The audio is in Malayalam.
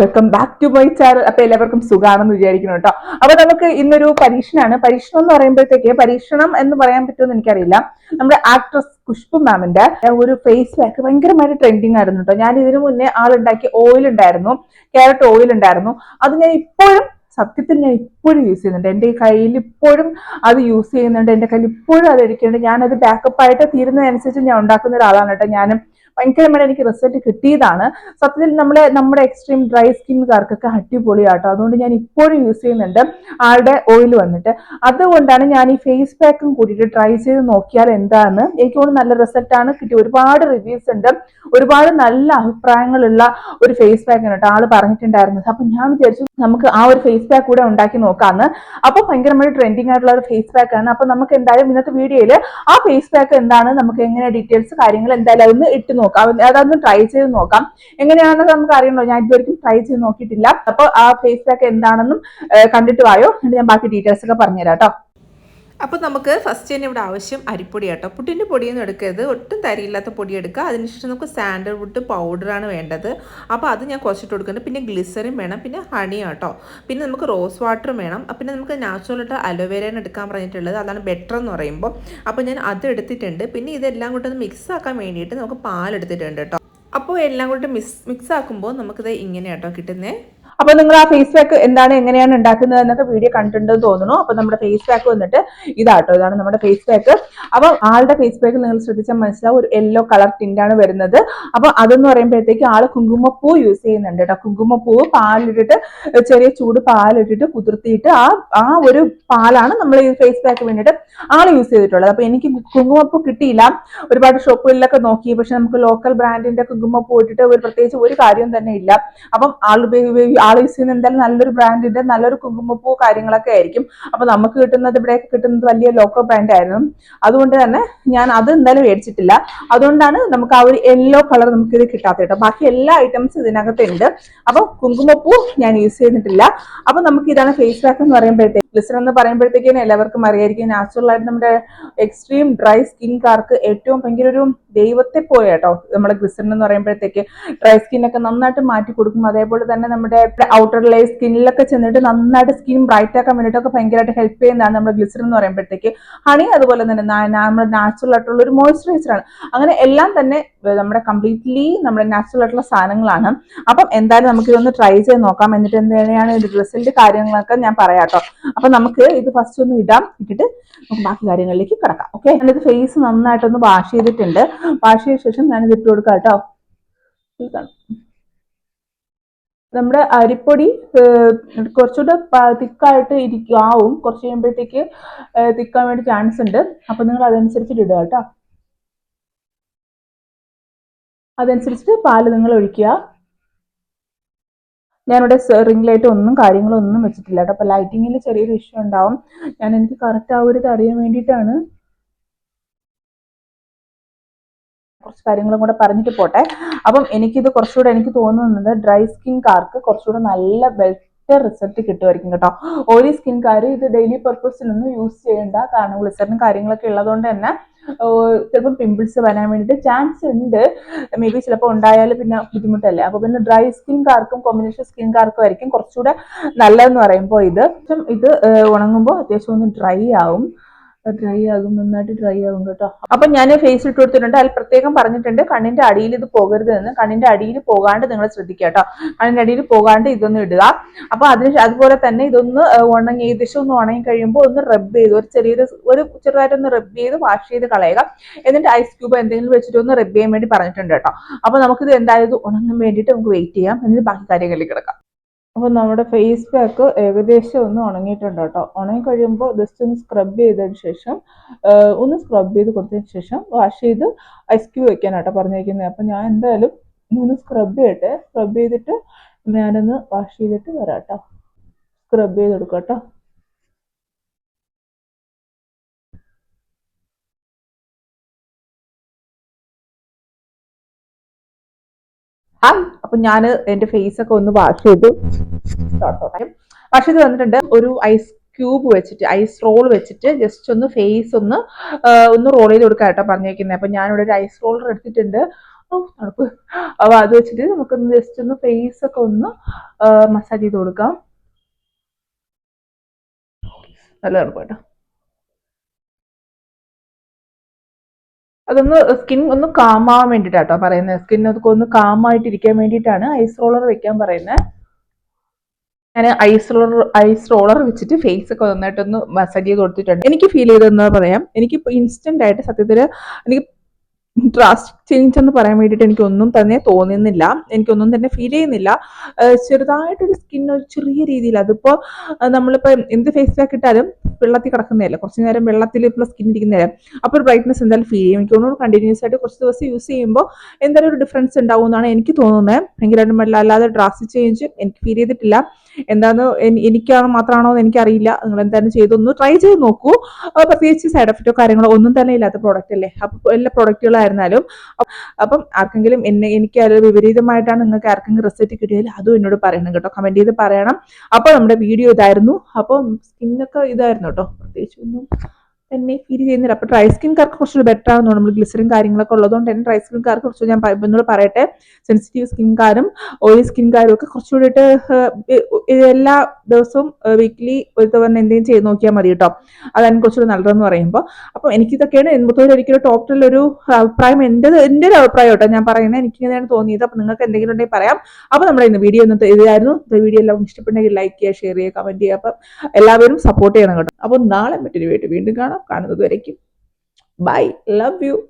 Welcome back to my channel അപ്പൊ എല്ലാവർക്കും സുഖമാണെന്ന് വിചാരിക്കുന്നു കേട്ടോ. അപ്പൊ നമുക്ക് ഇന്നൊരു പരീക്ഷണമാണ് പരീക്ഷണം എന്ന് പറയുമ്പോഴത്തേക്ക് പരീക്ഷണം എന്ന് പറയാൻ പറ്റുമെന്ന് എനിക്കറിയില്ല. നമ്മുടെ ആക്ട്രസ് ഖുഷ്ബു മാമിന്റെ ഒരു ഫേസ് പാക്ക് ഭയങ്കരമായിട്ട് ട്രെൻഡിങ് ആയിരുന്നു കേട്ടോ. ഞാൻ ഇതിനു മുന്നേ ആളുണ്ടാക്കിയ ഓയിൽ ഉണ്ടായിരുന്നു. ക്യാരറ്റ് ഓയിൽ ഉണ്ടായിരുന്നു. അത് ഞാൻ ഇപ്പോഴും സത്യത്തിൽ ഞാൻ ഇപ്പോഴും യൂസ് ചെയ്യുന്നുണ്ട്. എന്റെ കയ്യിൽ ഇപ്പോഴും അത് യൂസ് ചെയ്യുന്നുണ്ട്. എന്റെ കയ്യിൽ ഇപ്പോഴും അത് എടുക്കുന്നുണ്ട് ഞാനത് ബാക്കപ്പ് ആയിട്ട് തീരുന്നതനുസരിച്ച് ഞാൻ ഉണ്ടാക്കുന്ന ഒരാളാണ് കേട്ടോ ഞാനും. ഭയങ്കരമായിട്ട് എനിക്ക് റിസൾട്ട് കിട്ടിയതാണ്. സത്യത്തിൽ നമ്മളെ നമ്മുടെ എക്സ്ട്രീം ഡ്രൈ സ്കിന്നുകാർക്കൊക്കെ അടിപൊളിയാട്ടോ. അതുകൊണ്ട് ഞാൻ ഇപ്പോഴും യൂസ് ചെയ്യുന്നുണ്ട് ആളുടെ ഓയിൽ വന്നിട്ട്. അതുകൊണ്ടാണ് ഞാൻ ഈ ഫേസ് പാക്കും കൂടിയിട്ട് ട്രൈ ചെയ്ത് നോക്കിയാൽ എന്താന്ന്. എനിക്ക് തോന്നുന്നു നല്ല റിസൾട്ടാണ് കിട്ടി ഒരുപാട് റിവ്യൂസ് ഉണ്ട്. ഒരുപാട് നല്ല അഭിപ്രായങ്ങളുള്ള ഒരു ഫേസ് പാക്കാണ് കേട്ടോ ആൾ പറഞ്ഞിട്ടുണ്ടായിരുന്നത്. അപ്പൊ ഞാൻ വിചാരിച്ചു നമുക്ക് ആ ഒരു ഫേസ് പാക്ക് കൂടെ ഉണ്ടാക്കി നോക്കാന്ന്. അപ്പൊ ഭയങ്കരമായിട്ട് ട്രെൻഡിങ് ആയിട്ടുള്ള ഒരു ഫേസ് പാക്ക് ആണ്. അപ്പൊ നമുക്ക് എന്തായാലും ഇന്നത്തെ വീഡിയോയിൽ ആ ഫേസ് പാക്ക് എന്താണ് നമുക്ക് എങ്ങനെ ഡീറ്റെയിൽസ് കാര്യങ്ങൾ എന്തായാലും അതൊന്ന് ഇട്ട് നോക്കാം. അത് അതൊന്ന് ട്രൈ ചെയ്ത് നോക്കാം. എങ്ങനെയാണെന്ന് നമുക്ക് അറിയണോ ഞാൻ ഇതുവരെയും ട്രൈ ചെയ്ത് നോക്കിയിട്ടില്ല. അപ്പൊ ആ ഫേസ് പാക്ക് എന്താണെന്നും കണ്ടിട്ട് വായോ? എന്നിട്ട് ഞാൻ ബാക്കി ഡീറ്റെയിൽസ് ഒക്കെ പറഞ്ഞുതരാം കേട്ടോ. അപ്പോൾ നമുക്ക് ഫസ്റ്റ് തന്നെ ഇവിടെ ആവശ്യം അരിപ്പൊടി കേട്ടോ പുട്ടിന്റെ പൊടിയൊന്നും എടുക്കരുത്. ഒട്ടും തരിയില്ലാത്ത പൊടി എടുക്കുക. അതിനുശേഷം നമുക്ക് സാൻഡൽവുഡ് പൗഡറാണ് വേണ്ടത്. അപ്പോൾ അത് ഞാൻ കുറച്ചിട്ട് കൊടുക്കുന്നുണ്ട്. പിന്നെ ഗ്ലിസറിൻ വേണം. പിന്നെ ഹണി കേട്ടോ പിന്നെ നമുക്ക് റോസ് വാട്ടറും വേണം. പിന്നെ നമുക്ക് നാച്ചുറൽ ആയിട്ട് അലോവേരയാണ് എടുക്കാൻ പറഞ്ഞിട്ടുള്ളത് അതാണ് ബെറ്റർ എന്ന് പറയുമ്പോൾ. അപ്പോൾ ഞാൻ അത് എടുത്തിട്ടുണ്ട്. പിന്നെ ഇതെല്ലാം കൂടെ ഒന്ന് മിക്സ് ആക്കാൻ വേണ്ടിയിട്ട് നമുക്ക് പാലെടുത്തിട്ടുണ്ട് കേട്ടോ. അപ്പോൾ എല്ലാം കൂടെ മിക്സ് മിക്സ് ആക്കുമ്പോൾ നമുക്കിത് ഇങ്ങനെ കേട്ടോ കിട്ടുന്നത് അപ്പൊ നിങ്ങൾ ആ ഫേസ് പാക്ക് എന്താണ് എങ്ങനെയാണ് ഉണ്ടാക്കുന്നത് എന്നൊക്കെ വീഡിയോ കണ്ടിട്ടുണ്ടെന്ന് തോന്നുന്നു. അപ്പൊ നമ്മുടെ ഫേസ് പാക്ക് വന്നിട്ട് ഇതാട്ടോ ഇതാണ് നമ്മുടെ ഫേസ് പാക്ക് അപ്പൊ ആളുടെ ഫേസ് പാക്ക് നിങ്ങൾ ശ്രദ്ധിച്ചാൽ മനസ്സിലാവും ഒരു യെല്ലോ കളർ ടിന്റാണ് വരുന്നത്. അപ്പൊ അതെന്ന് പറയുമ്പോഴത്തേക്ക് ആൾ കുങ്കുമപ്പൂ യൂസ് ചെയ്യുന്നുണ്ട് കേട്ടോ കുങ്കുമപ്പൂ പാലിട്ടിട്ട് ചെറിയ ചൂട് പാലിട്ടിട്ട് കുതിർത്തിയിട്ട് ആ ആ ഒരു പാലാണ് നമ്മൾ ഈ ഫേസ് പാക്ക് വേണ്ടിയിട്ട് ആൾ യൂസ് ചെയ്തിട്ടുള്ളത്. അപ്പൊ എനിക്ക് കുങ്കുമപ്പൂ കിട്ടിയില്ല. ഒരുപാട് ഷോപ്പുകളിലൊക്കെ നോക്കി പക്ഷെ നമുക്ക് ലോക്കൽ ബ്രാൻഡിന്റെ കുങ്കുമപ്പൂ ഇട്ടിട്ട് ഒരു പ്രത്യേകിച്ച് ഒരു കാര്യം തന്നെ ഇല്ല. അപ്പം ആൾ യൂസ് ചെയ്യുന്ന എന്തായാലും നല്ലൊരു ബ്രാൻഡിന്റെ നല്ലൊരു കുങ്കുമപ്പൂ കാര്യങ്ങളൊക്കെ ആയിരിക്കും. അപ്പൊ നമുക്ക് കിട്ടുന്നത് ഇവിടെയൊക്കെ കിട്ടുന്നത് വലിയ ലോക്കൽ ബ്രാൻഡ് ആയിരുന്നു. അതുകൊണ്ട് തന്നെ ഞാൻ അത് എന്തായാലും മേടിച്ചിട്ടില്ല. അതുകൊണ്ടാണ് നമുക്ക് ആ ഒരു യെല്ലോ കളർ നമുക്ക് ഇത് കിട്ടാത്ത കേട്ടോ. ബാക്കി എല്ലാ ഐറ്റംസ് ഇതിനകത്തുണ്ട്. അപ്പൊ കുങ്കുമപ്പൂ ഞാൻ യൂസ് ചെയ്തിട്ടില്ല. അപ്പൊ നമുക്ക് ഇതാണ് ഫേസ് പാക്ക് എന്ന് പറയുമ്പോഴത്തേക്ക് ഗ്ലിസർ എന്ന് പറയുമ്പോഴത്തേക്കും എല്ലാവർക്കും അറിയായിരിക്കും. നാച്ചുറൽ ആയിട്ട് നമ്മുടെ എക്സ്ട്രീം ഡ്രൈ സ്കിൻകാർക്ക് ഏറ്റവും ഭയങ്കര ഒരു ദൈവത്തെ പോലെ കേട്ടോ. നമ്മുടെ ഗ്ലിസറിൻ എന്ന് പറയുമ്പോഴത്തേക്ക് ഡ്രൈ സ്കിന്നൊക്കെ നന്നായിട്ട് മാറ്റി കൊടുക്കും. അതേപോലെ തന്നെ നമ്മുടെ ഔട്ടർ ലേ സ്കിന്നിലൊക്കെ ചെന്നിട്ട് നന്നായിട്ട് സ്കിൻ ബ്രൈറ്റ് ആക്കാൻ വേണ്ടിയിട്ടൊക്കെ ഭയങ്കരമായിട്ട് ഹെൽപ്പ് ചെയ്യുന്നതാണ് നമ്മുടെ ഗ്ലിസറിൻ എന്ന് പറയുമ്പോഴത്തേക്ക്. ഹണി അതുപോലെ തന്നെ നമ്മുടെ നാച്ചുറൽ ആയിട്ടുള്ള ഒരു മോയ്സ്ചറൈസർ ആണ്. അങ്ങനെ എല്ലാം തന്നെ നമ്മുടെ കംപ്ലീറ്റ്ലി നമ്മുടെ നാച്ചുറൽ ആയിട്ടുള്ള സാധനങ്ങളാണ്. അപ്പം എന്തായാലും നമുക്ക് ഇതൊന്ന് ട്രൈ ചെയ്ത് നോക്കാം. എന്നിട്ട് എന്താണ് റിസൾട്ട് കാര്യങ്ങളൊക്കെ ഞാൻ പറയാം കേട്ടോ അപ്പം നമുക്ക് ഇത് ഫസ്റ്റ് ഒന്ന് ഇടാം. ഇട്ടിട്ട് നമുക്ക് ബാക്കി കാര്യങ്ങളിലേക്ക് കിടക്കാം. ഓക്കെ ഞാനിത് ഫേസ് നന്നായിട്ടൊന്ന് വാഷ് ചെയ്തിട്ടുണ്ട്. വാഷ് ചെയ്ത ശേഷം ഞാനിത് ഇട്ട് കൊടുക്കാം കേട്ടോ. നമ്മുടെ അരിപ്പൊടി കുറച്ചുകൂടെ തിക്കായിട്ട് ഇരിക്കും ആവും കുറച്ച് കഴിയുമ്പോഴത്തേക്ക് തിക്കാൻ വേണ്ടി ചാൻസ് ഉണ്ട്. അപ്പൊ നിങ്ങൾ അതനുസരിച്ചിട്ട് ഇടുക കേട്ടോ. അതനുസരിച്ചിട്ട് പാൽ നിങ്ങൾ ഒഴിക്കുക. ഞാനിവിടെ റിംഗ് ലൈറ്റ് ഒന്നും കാര്യങ്ങളൊന്നും വെച്ചിട്ടില്ല കേട്ടോ. അപ്പൊ ലൈറ്റിങ്ങിൽ ചെറിയൊരു ഇഷ്യൂ ഉണ്ടാവും. ഞാൻ എനിക്ക് കറക്റ്റ് ആ ഒരു അറിയാൻ വേണ്ടിയിട്ടാണ് കുറച്ച് കാര്യങ്ങളും കൂടെ പറഞ്ഞിട്ട് പോട്ടെ. അപ്പം എനിക്കിത് കുറച്ചുകൂടെ എനിക്ക് തോന്നുന്നത് ഡ്രൈ സ്കിൻ കാർക്ക് കുറച്ചുകൂടെ നല്ല ബെറ്റർ റിസൾട്ട് കിട്ടുമായിരിക്കും കേട്ടോ. സ്കിൻ സ്കിൻകാർ ഇത് ഡെയിലി പർപ്പസിലൊന്നും യൂസ് ചെയ്യേണ്ട കാരണം ഗ്ലിസറിനും കാര്യങ്ങളൊക്കെ ഉള്ളതുകൊണ്ട് തന്നെ ചിലപ്പോൾ ചിലപ്പം പിമ്പിൾസ് വരാൻ വേണ്ടിയിട്ട് ചാൻസ് ഉണ്ട്. മേ ബി ചിലപ്പോൾ ഉണ്ടായാൽ പിന്നെ ബുദ്ധിമുട്ടല്ലേ. അപ്പോൾ പിന്നെ ഡ്രൈ സ്കിൻകാർക്കും കോമ്പിനേഷൻ സ്കിൻകാർക്കും ആയിരിക്കും കുറച്ചുകൂടെ നല്ലതെന്ന് പറയുമ്പോൾ ഇത്. ഇത് ഉണങ്ങുമ്പോൾ അത്യാവശ്യം ഒന്ന് ഡ്രൈ ആവും. ഡ്രൈ ആകും നന്നായിട്ട് ട്രൈ ആകും കേട്ടോ. അപ്പൊ ഞാൻ ഫേസ് ഇട്ട് കൊടുത്തിട്ടുണ്ട്. അതിൽ പ്രത്യേകം പറഞ്ഞിട്ടുണ്ട് കണ്ണിന്റെ അടിയിൽ ഇത് പോകരുത് എന്ന്. കണ്ണിന്റെ അടിയിൽ പോകാണ്ട് നിങ്ങൾ ശ്രദ്ധിക്കുക കേട്ടോ. കണ്ണിന്റെ അടിയിൽ പോകാണ്ട് ഇതൊന്ന് ഇടുക. അപ്പൊ അതിന് അതുപോലെ തന്നെ ഇതൊന്ന് ഉണങ്ങി ഏകദേശം ഒന്ന് ഉണങ്ങി കഴിയുമ്പോൾ ഒന്ന് റബ്ബ് ചെയ്ത് ഒരു ചെറിയൊരു ഒരു ചെറുതായിട്ടൊന്ന് റബ്ബ് ചെയ്ത് വാഷ് ചെയ്ത് കളയുക. എന്നിട്ട് ഐസ് ക്യൂബ് എന്തെങ്കിലും വെച്ചിട്ട് ഒന്ന് റബ്ബ് ചെയ്യാൻ വേണ്ടി പറഞ്ഞിട്ടുണ്ട് കേട്ടോ. അപ്പൊ നമുക്കിത് എന്തായാലും ഉണങ്ങാൻ വേണ്ടിയിട്ട് നമുക്ക് വെയിറ്റ് ചെയ്യാം. എന്നിട്ട് ബാക്കി കാര്യങ്ങളിലേക്ക് കിടക്കാം. അപ്പോൾ നമ്മുടെ ഫേസ് പാക്ക് ഏകദേശം ഒന്ന് ഉണങ്ങിയിട്ടുണ്ട് കേട്ടോ. ഉണങ്ങി കഴിയുമ്പോൾ ജസ്റ്റ് ഒന്ന് സ്ക്രബ് ചെയ്തതിന് ശേഷം ഒന്ന് സ്ക്രബ് ചെയ്ത് കൊടുത്തതിന് ശേഷം വാഷ് ചെയ്ത് ഐസ് ക്യൂബ് കേട്ടോ പറഞ്ഞിരിക്കുന്നത് അപ്പം ഞാൻ എന്തായാലും ഒന്ന് സ്ക്രബ് ചെയ്യട്ടെ. സ്ക്രബ് ചെയ്തിട്ട് ഞാനൊന്ന് വാഷ് ചെയ്തിട്ട് വരാം കേട്ടോ. സ്ക്രബ് ചെയ്ത് കൊടുക്കാം കേട്ടോ. ഹായ് അപ്പൊ ഞാൻ എന്റെ ഫേസ് ഒക്കെ ഒന്ന് വാഷ് ചെയ്തു. വാഷ് ചെയ്ത് വന്നിട്ടുണ്ട്. ഒരു ഐസ് ക്യൂബ് വെച്ചിട്ട് ഐസ് റോൾ വെച്ചിട്ട് ജസ്റ്റ് ഒന്ന് ഫേസ് ഒന്ന് ഒന്ന് റോൾ ചെയ്ത് കൊടുക്കാം കേട്ടോ പറഞ്ഞേക്കുന്നത് അപ്പൊ ഞാനിവിടെ ഒരു ഐസ് റോളർ എടുത്തിട്ടുണ്ട്. തണുപ്പ്. അപ്പൊ അത് വെച്ചിട്ട് നമുക്കൊന്ന് ജസ്റ്റ് ഒന്ന് ഫേസ് ഒക്കെ ഒന്ന് മസാജ് ചെയ്ത് കൊടുക്കാം. നല്ല തണുപ്പ് കേട്ടോ അതൊന്ന് സ്കിൻ ഒന്ന് കാമാവാൻ വേണ്ടിയിട്ടാട്ടോ പറയുന്നത് സ്കിൻ അതൊക്കെ ഒന്ന് കാമായിട്ടിരിക്കാൻ വേണ്ടിയിട്ടാണ് ഐസ് റോളർ വെക്കാൻ പറയുന്നത് ഞാൻ ഐസ് റോളർ ഐസ് റോളർ വെച്ചിട്ട് ഫേസ് ഒക്കെ നന്നായിട്ടൊന്ന് മസാജ് ചെയ്ത് കൊടുത്തിട്ടുണ്ട്. എനിക്ക് ഫീൽ ചെയ്തതെന്ന് പറയാം? എനിക്ക് ഇൻസ്റ്റന്റ് ആയിട്ട് സത്യത്തിൽ എനിക്ക് ഡ്രാസ്റ്റിക് ചേഞ്ച് എന്ന് പറയാൻ വേണ്ടിയിട്ട് എനിക്കൊന്നും തന്നെ തോന്നുന്നില്ല. എനിക്കൊന്നും തന്നെ ഫീൽ ചെയ്യുന്നില്ല. ചെറുതായിട്ടൊരു സ്കിൻ ഒരു ചെറിയ രീതിയിൽ അതിപ്പോൾ നമ്മളിപ്പോൾ എന്ത് ഫേസ് പാക്ക് ഇട്ടാലും വെള്ളത്തിൽ കിടക്കുന്നതല്ലേ. കുറച്ച് നേരം വെള്ളത്തിൽ ഇപ്പോൾ സ്കിൻ ഇരിക്കുന്നതല്ലേ. അപ്പോൾ ഒരു ബ്രൈറ്റ്നസ് എന്തായാലും ഫീൽ ചെയ്യും. എനിക്ക് കണ്ടിന്യൂസ് ആയിട്ട് കുറച്ച് ദിവസം യൂസ് ചെയ്യുമ്പോൾ എന്തായാലും ഒരു ഡിഫറൻസ് ഉണ്ടാവും എന്നാണ് എനിക്ക് തോന്നുന്നത് ഭയങ്കരമായിട്ടും വെള്ളം അല്ലാതെ ഡ്രാസ്റ്റിക് ചേഞ്ച് എനിക്ക് ഫീൽ ചെയ്തിട്ടില്ല. എന്താന്ന് എനിക്കാണോ മാത്രമാണോ എന്ന് എനിക്കറിയില്ല. നിങ്ങൾ എന്തായാലും ചെയ്തൊന്ന് ട്രൈ ചെയ്ത് നോക്കൂ. പ്രത്യേകിച്ച് സൈഡ് എഫക്റ്റോ കാര്യങ്ങളോ ഒന്നും തന്നെ ഇല്ലാത്ത പ്രോഡക്റ്റ് അല്ലേ? അപ്പോൾ എല്ലാ പ്രോഡക്റ്റുകളായിരുന്നാലും അപ്പ- ആർക്കെങ്കിലും എന്നെ എനിക്ക് അത് വിപരീതമായിട്ടാണ് നിങ്ങൾക്ക് ആർക്കെങ്കിലും റിസൾട്ട് കിട്ടിയാൽ അതും എന്നോട് പറയണം കേട്ടോ. കമന്റ് ചെയ്ത് പറയണം. അപ്പോൾ നമ്മുടെ വീഡിയോ ഇതായിരുന്നു. അപ്പോൾ സ്കിന്നൊക്കെ ഇതായിരുന്നു കേട്ടോ. പ്രത്യേകിച്ച് ഒന്നും തന്നെ ഫീൽ ചെയ്യുന്നില്ല. അപ്പോൾ ഡ്രൈ സ്കിൻകാർക്ക് കുറച്ചുകൂടി ബെറ്റർ ആണെന്ന് നമ്മൾ ഗ്ലിസറിൻ കാര്യങ്ങളൊക്കെ ഉള്ളതുകൊണ്ട് തന്നെ ഡ്രൈ സ്കിൻകാർക്ക് കുറച്ച് ഞാൻ ഒന്നുകൂടെ പറയട്ടെ. സെൻസിറ്റീവ് സ്കിൻകാരും ഓയിൽ സ്കിൻകാരും ഒക്കെ കുറച്ചുകൂടിയിട്ട് എല്ലാ ദിവസവും വീക്ക്ലി ഒരു തവണ എന്തെങ്കിലും ചെയ്ത് നോക്കിയാൽ മതി കേട്ടോ അതാണ് കുറച്ചുകൂടി നല്ലതെന്ന് പറയുമ്പോൾ അപ്പം എനിക്കിതൊക്കെയാണ് എൺപത്തോട് ഒരിക്കലും ടോട്ടൽ ഒരു അഭിപ്രായം എന്റെ എന്റെ ഒരു അഭിപ്രായം കേട്ടോ ഞാൻ പറയുന്നത് എനിക്ക് ഇങ്ങനെയാണ് തോന്നിയത്. അപ്പം നിങ്ങൾക്ക് എന്തെങ്കിലും ഉണ്ടെങ്കിൽ പറയാം. അപ്പോൾ നമ്മുടെ ഇന്ന് വീഡിയോ ഒന്ന് ഇതായിരുന്നു. വീഡിയോ എല്ലാം ഇഷ്ടപ്പെട്ടെങ്കിൽ ലൈക്ക് ചെയ്യുക ഷെയർ ചെയ്യുക കമന്റ് ചെയ്യുക. അപ്പം എല്ലാവരും സപ്പോർട്ട് ചെയ്യണം കേട്ടോ. അപ്പോൾ നാളെ മറ്റൊരു വീഡിയോ വീണ്ടും കാണാം. കാണുന്നത് വരയ്ക്കും. Bye love you